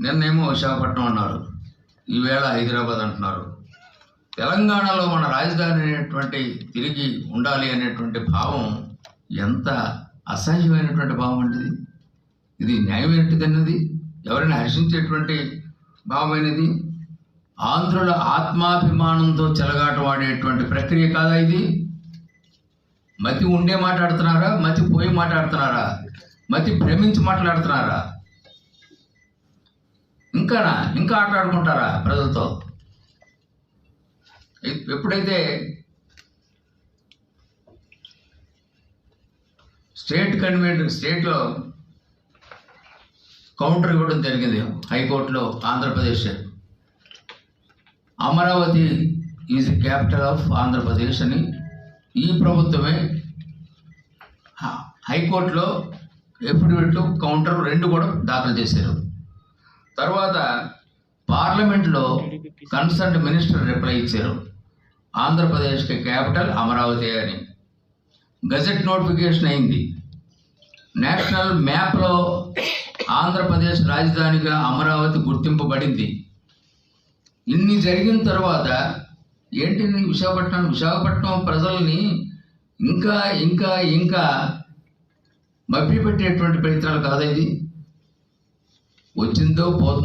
నిన్నేమో విశాఖపట్నం అన్నారు. ఈవేళ హైదరాబాద్ అంటున్నారు. తెలంగాణలో మన రాజధాని అనేటువంటి తిరిగి ఉండాలి అనేటువంటి భావం ఎంత అసహ్యమైనటువంటి భావం అంటిది ఇది? ఇది ఎవరైనా హర్షించేటువంటి భావమైనది ఆంధ్రుల ఆత్మాభిమానంతో చెలగాటమాడేటువంటి ప్రక్రియ కాదా ఇది? మతి ఉండే మాట్లాడుతున్నారా? మతి పోయి మాట్లాడుతున్నారా? మతి భ్రమించి మాట్లాడుతున్నారా? ఇంకానా? ఇంకా ఆటలాడుకుంటారా ప్రజలతో? ఎప్పుడైతే స్టేట్ కన్వీనర్ స్టేట్లో కౌంటర్ ఇవ్వడం జరిగింది హైకోర్టులో Andhra Pradesh. Amaravati is capital of Andhra Pradesh అని. ఈ ప్రభుత్వమే హైకోర్టులో ఎఫిడవిట్లు కౌంటర్ రెండు కూడా దాఖలు చేశారు. తర్వాత పార్లమెంట్లో కన్సర్న్ మినిస్టర్ రిప్లై ఇచ్చారు. ఆంధ్రప్రదేశ్కి క్యాపిటల్ అమరావతి అని. గజెట్ నోటిఫికేషన్ అయింది. నేషనల్ మ్యాప్లో ఆంధ్రప్రదేశ్ రాజధానిగా అమరావతి గుర్తింపబడింది. ఇన్ని జరిగిన తర్వాత ఏంటి విశాఖపట్నం? విశాఖపట్నం ప్రజల్ని ఇంకా ఇంకా ఇంకా మభ్యపెట్టేటువంటి ప్రయత్నాలు కాదా ఇది? వచ్చిందో పోతుందో